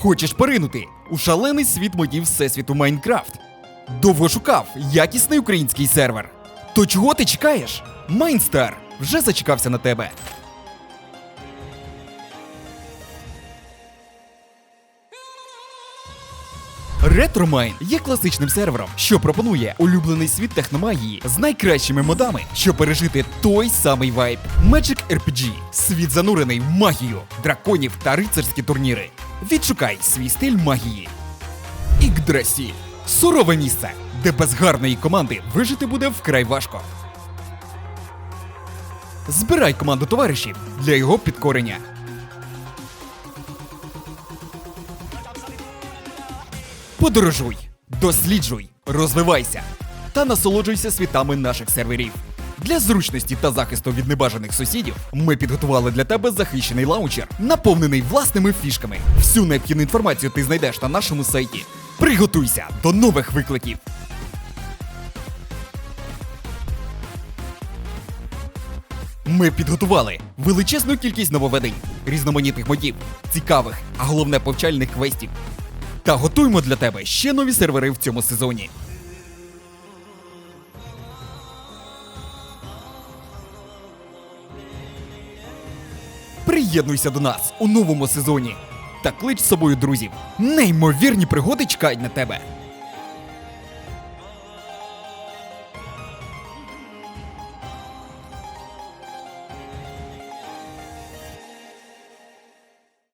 Хочеш поринути у шалений світ модів всесвіту Майнкрафт? Довго шукав якісний український сервер. То чого ти чекаєш? Майнстар вже зачекався на тебе. Ретромайн є класичним сервером, що пропонує улюблений світ техномагії з найкращими модами, щоб пережити той самий вайб. Magic RPG – світ занурений в магію, драконів та рицарські турніри. Відшукай свій стиль магії. Ікдрасіль – сурове місце, де без гарної команди вижити буде вкрай важко. Збирай команду товаришів для його підкорення. Подорожуй, досліджуй, розвивайся та насолоджуйся світами наших серверів. Для зручності та захисту від небажаних сусідів ми підготували для тебе захищений лаунчер, наповнений власними фішками. Всю необхідну інформацію ти знайдеш на нашому сайті. Приготуйся до нових викликів! Ми підготували величезну кількість нововведень, різноманітних модів, цікавих, а головне повчальних квестів. Та готуємо для тебе ще нові сервери в цьому сезоні. Приєднуйся до нас у новому сезоні та клич з собою друзів. Неймовірні пригоди чекають на тебе.